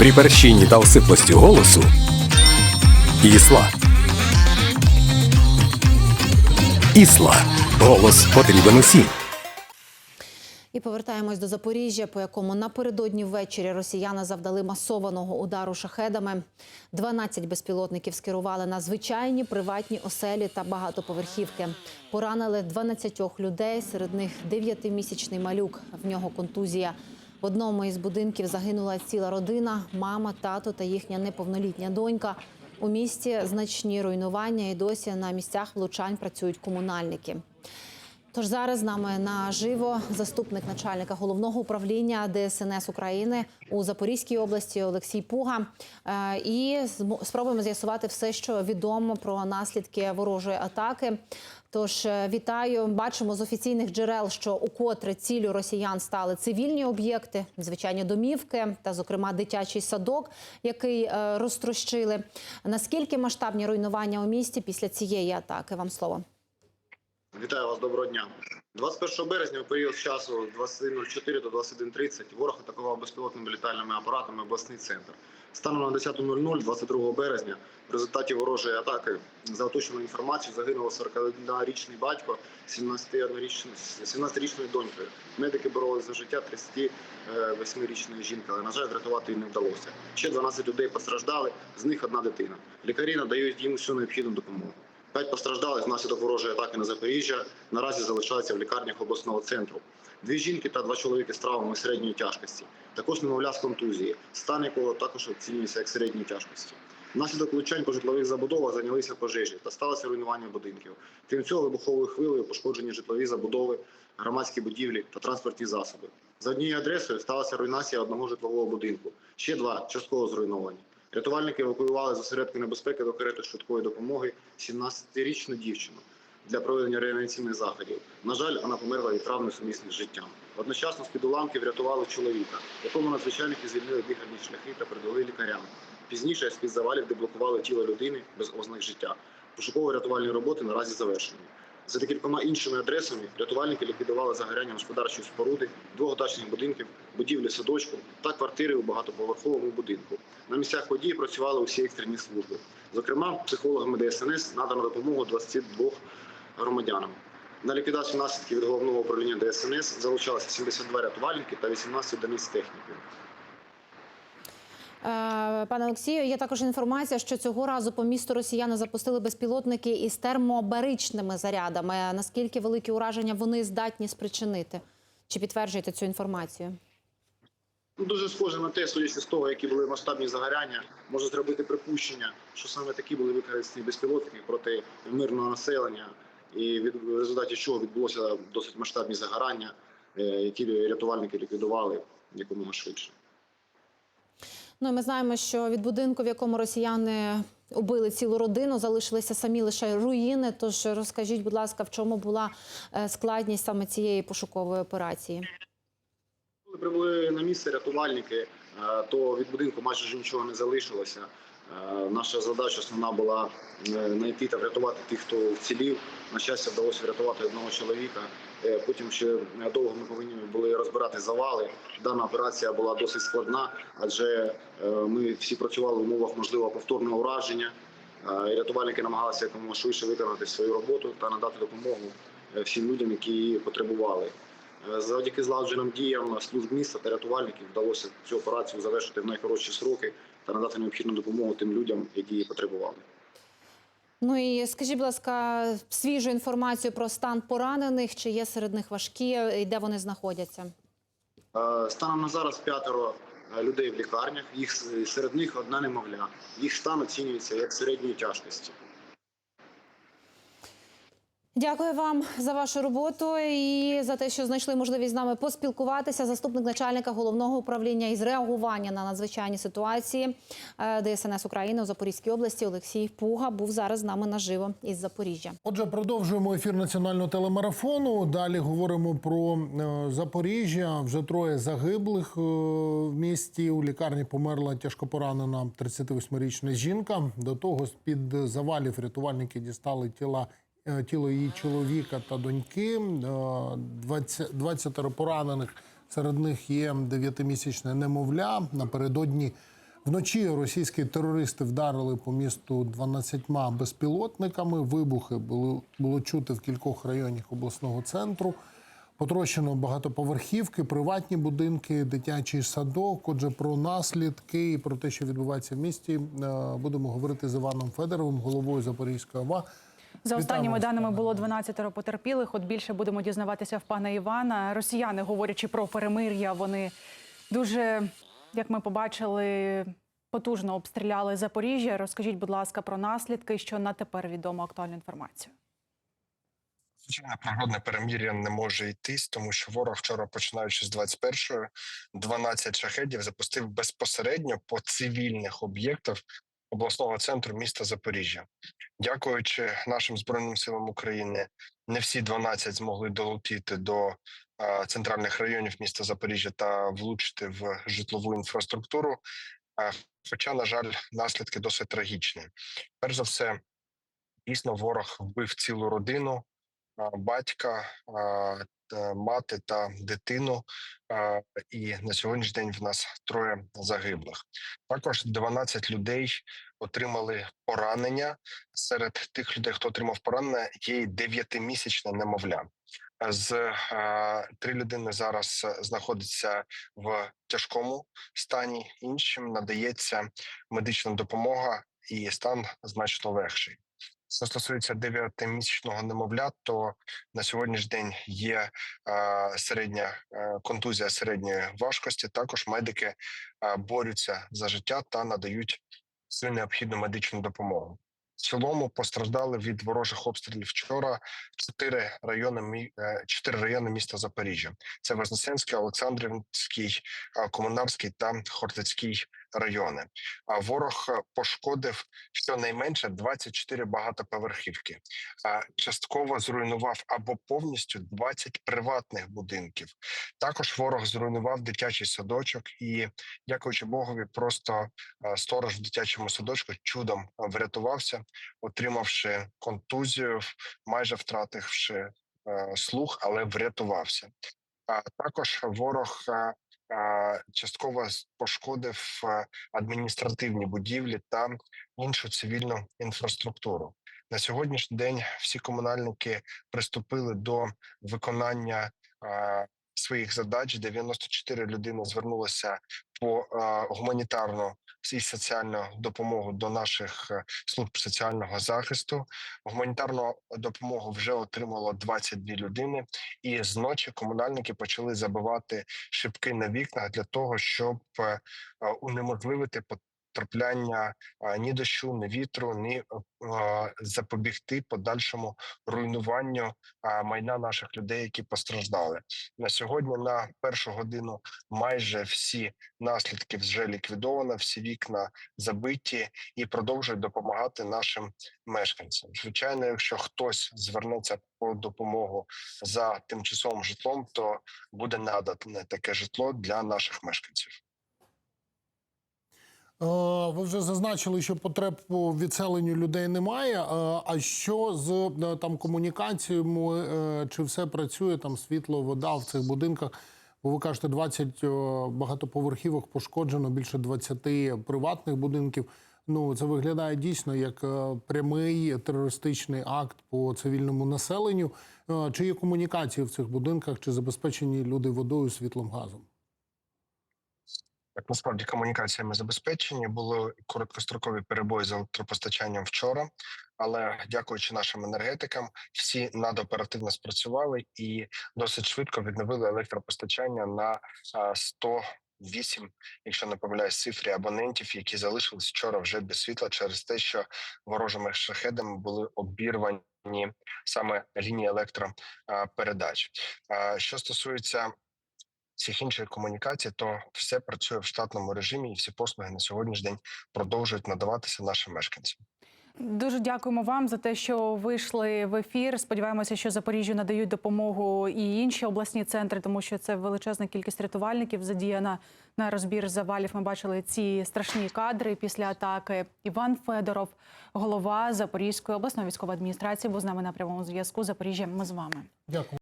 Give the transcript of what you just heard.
При перщині та осиплості голосу Ісла. Ісла. Голос потрібен усім. І повертаємось до Запоріжжя, по якому напередодні ввечері росіяни завдали масованого удару шахедами. 12 безпілотників скерували на звичайні приватні оселі та багатоповерхівки. Поранили 12 людей, серед них 9-місячний малюк. В нього контузія. В одному із будинків загинула ціла родина, мама, тато та їхня неповнолітня донька. У місті значні руйнування і досі на місцях влучань працюють комунальники. Тож зараз з нами наживо заступник начальника головного управління ДСНС України у Запорізькій області Олексій Пуга. Е, І спробуємо з'ясувати все, що відомо про наслідки ворожої атаки. Тож е, вітаю. Бачимо з офіційних джерел, що укотре ціллю росіян стали цивільні об'єкти, звичайні домівки та, зокрема, дитячий садок, який е, розтрощили. Наскільки масштабні руйнування у місті після цієї атаки? Вам слово. Вітаю вас, доброго дня. 21 березня у період часу 21.04 до 21.30 ворог атакував безпілотними літальними апаратами обласний центр. Станом на 10.00 22 березня в результаті ворожої атаки за оточеною інформацією загинуло 41-річний батько 17-річною 17-річною донькою. Медики боролися за життя 38-річної жінки, але на жаль, врятувати її не вдалося. Ще 12 людей постраждали, з них одна дитина. Лікарі надають їм всю необхідну допомогу. П'ять постраждалих внаслідок ворожої атаки на Запоріжжя наразі залишаються в лікарнях обласного центру. Дві жінки та два чоловіки з травмами середньої тяжкості. Також немовля з контузії, стан якого також оцінюється як середньої тяжкості. Внаслідок влучань по житлових забудовах зайнялися пожежі та сталося руйнування будинків. Крім цього, вибуховою хвилею пошкоджені житлові забудови, громадські будівлі та транспортні засоби. За однією адресою сталася руйнація одного житлового будинку. Ще два частково зруйновані. Рятувальники евакуювали з небезпеки до карети швидкої допомоги 17-річну дівчину для проведення реанімаційних заходів. На жаль, вона померла від травми сумісних з життям. Одночасно з-під уламків врятували чоловіка, якому надзвичайники звільнили дихальні шляхи та придали лікарям. Пізніше з-під завалів деблокували тіло людини без ознак життя. Пошуково-рятувальні роботи наразі завершені. За декількома іншими адресами рятувальники ліквідували загоряння господарчої споруди, двох дачних будинків, будівлі садочку та квартири у багатоповерховому будинку. На місцях події працювали усі екстрені служби. Зокрема, психологами ДСНС надано допомогу 22 громадянам. На ліквідацію наслідків від головного управління ДСНС залучалися 72 рятувальники та 18 одиниць техніки. Е, Пане Олексію, є також інформація, що цього разу по місту росіяни запустили безпілотники із термобаричними зарядами. Наскільки великі ураження вони здатні спричинити? Чи підтверджуєте цю інформацію? Дуже схоже на те, судячи з того, які були масштабні загоряння, можна зробити припущення, що саме такі були використані безпілотники проти мирного населення, і від в результаті чого відбулося досить масштабні загорання, е, які рятувальники ліквідували якомога швидше. Ну ми знаємо, що від будинку, в якому росіяни убили цілу родину, залишилися самі лише руїни. Тож розкажіть, будь ласка, в чому була е, складність саме цієї пошукової операції? Коли прибули на місце рятувальники, е, то від будинку майже нічого не залишилося. Е, Наша задача основна була е, знайти та врятувати тих, хто вцілів. На щастя, вдалося врятувати одного чоловіка. Е, Потім ще довго ми повинні були розбирати завали. Дана операція була досить складна, адже ми всі працювали в умовах можливого повторного ураження. Рятувальники намагалися якомога швидше виконати свою роботу та надати допомогу всім людям, які її потребували. Завдяки злагодженим діям служб міста та рятувальників вдалося цю операцію завершити в найкоротші сроки та надати необхідну допомогу тим людям, які її потребували. Ну і скажіть, будь ласка, свіжу інформацію про стан поранених, чи є серед них важкі, і де вони знаходяться? Е, Станом на зараз п'ятеро е, людей в лікарнях. Їх серед них одна немовля. Їх стан оцінюється як середньої тяжкості. Дякую вам за вашу роботу і за те, що знайшли можливість з нами поспілкуватися. Заступник начальника головного управління із реагування на надзвичайні ситуації е, ДСНС України у Запорізькій області Олексій Пуга був зараз з нами наживо із Запоріжжя. Отже, продовжуємо ефір національного телемарафону. Далі говоримо про е, Запоріжжя. Вже троє загиблих е, в місті. У лікарні померла тяжко поранена 38-річна жінка. До того з під завалів рятувальники дістали тіла. Е, Тіло її чоловіка та доньки, Е, 20, 20 поранених. Серед них є 9-місячне немовля. Напередодні Вночі російські терористи вдарили по місту 12 безпілотниками. Вибухи були, було чути в кількох районах обласного центру. Потрощено багатоповерхівки, приватні будинки, дитячий садок. Отже, про наслідки і про те, що відбувається в місті, е, будемо говорити з Іваном Федоровим, головою Запорізької ОВА. За останніми даними було Іване. 12 потерпілих. От більше будемо дізнаватися в пана Івана. Росіяни, говорячи про перемир'я, вони дуже, як ми побачили, потужно обстріляли Запоріжжя. Розкажіть, будь ласка, про наслідки, що на тепер відомо актуальну інформацію. Звичайно, природне перемір'я не може йтись, тому що ворог вчора, починаючи з 21-ї, 12 шахедів запустив безпосередньо по цивільних об'єктах обласного центру міста Запоріжжя. Дякуючи нашим збройним силам України, не всі 12 змогли долетіти до е, центральних районів міста Запоріжжя та влучити в житлову інфраструктуру. Е, Хоча, на жаль, наслідки досить трагічні. Перш за все, дійсно, ворог вбив цілу родину а, батька, мати та дитину. І на сьогоднішній день в нас троє загиблих. Також 12 людей отримали поранення. Серед тих людей, хто отримав поранення, є й дев'ятимісячне немовля. З три людини зараз знаходяться в тяжкому стані. Іншим надається медична допомога, і стан значно легший. Що стосується дев'ятимісячного немовля, то на сьогоднішній день є е, середня е, контузія середньої важкості. Також медики е, борються за життя та надають всю необхідну медичну допомогу. В цілому постраждали від ворожих обстрілів вчора чотири райони чотири райони міста Запоріжжя. Це Вознесенський, Олександрівський, Комунарський та Хортицький райони. А ворог е, пошкодив щонайменше 24 багатоповерхівки. А частково зруйнував або повністю 20 приватних будинків. Також ворог зруйнував дитячий садочок, і дякуючи Богові, просто е, сторож в дитячому садочку чудом е, врятувався, отримавши контузію, майже втративши слух, але врятувався. А також ворог частково пошкодив адміністративні будівлі та іншу цивільну інфраструктуру. На сьогоднішній день всі комунальники приступили до виконання своїх задач. 94 людини звернулися гуманітарну і соціальну допомогу до наших е, служб соціального захисту. Гуманітарну допомогу вже отримало 22 людини, і зночі комунальники почали забивати шибки на вікнах для того, щоб е, е, унеможливити потрапляння е, ні дощу, ні вітру, ні е, запобігти подальшому руйнуванню майна наших людей, які постраждали. На сьогодні на першу годину майже всі наслідки вже ліквідовано, всі вікна забиті і продовжують допомагати нашим мешканцям. Звичайно, якщо хтось звернеться по допомогу за тимчасовим житлом, то буде надане таке житло для наших мешканців. Е, Ви вже зазначили, що потреб по відселенню людей немає. Е, А що з е, там комунікаціями? Чи все працює там світло, вода в цих будинках? Бо ви кажете, 20 е, багатоповерхівок пошкоджено, більше 20 приватних будинків. Ну це виглядає дійсно як прямий терористичний акт по цивільному населенню. Чи є комунікації в цих будинках, чи забезпечені люди водою, світлом, газом? Так, насправді комунікаціями забезпечені були короткострокові перебої з електропостачанням вчора, але дякуючи нашим енергетикам, всі надоперативно спрацювали і досить швидко відновили електропостачання на а, 108, якщо не помиляюсь, цифрі абонентів, які залишились вчора вже без світла через те, що ворожими шахедами були обірвані саме лінії електропередач. Що стосується всіх інших комунікацій, то все працює в штатному режимі, і всі послуги на сьогоднішній день продовжують надаватися нашим мешканцям. Дуже дякуємо вам за те, що вийшли в ефір. Сподіваємося, що Запоріжжю надають допомогу і інші обласні центри, тому що це величезна кількість рятувальників задіяна на розбір завалів. Ми бачили ці страшні кадри після атаки. Іван Федоров, голова Запорізької обласної військової адміністрації, був з нами на прямому зв'язку. Запоріжжя. Ми з вами. Дякую.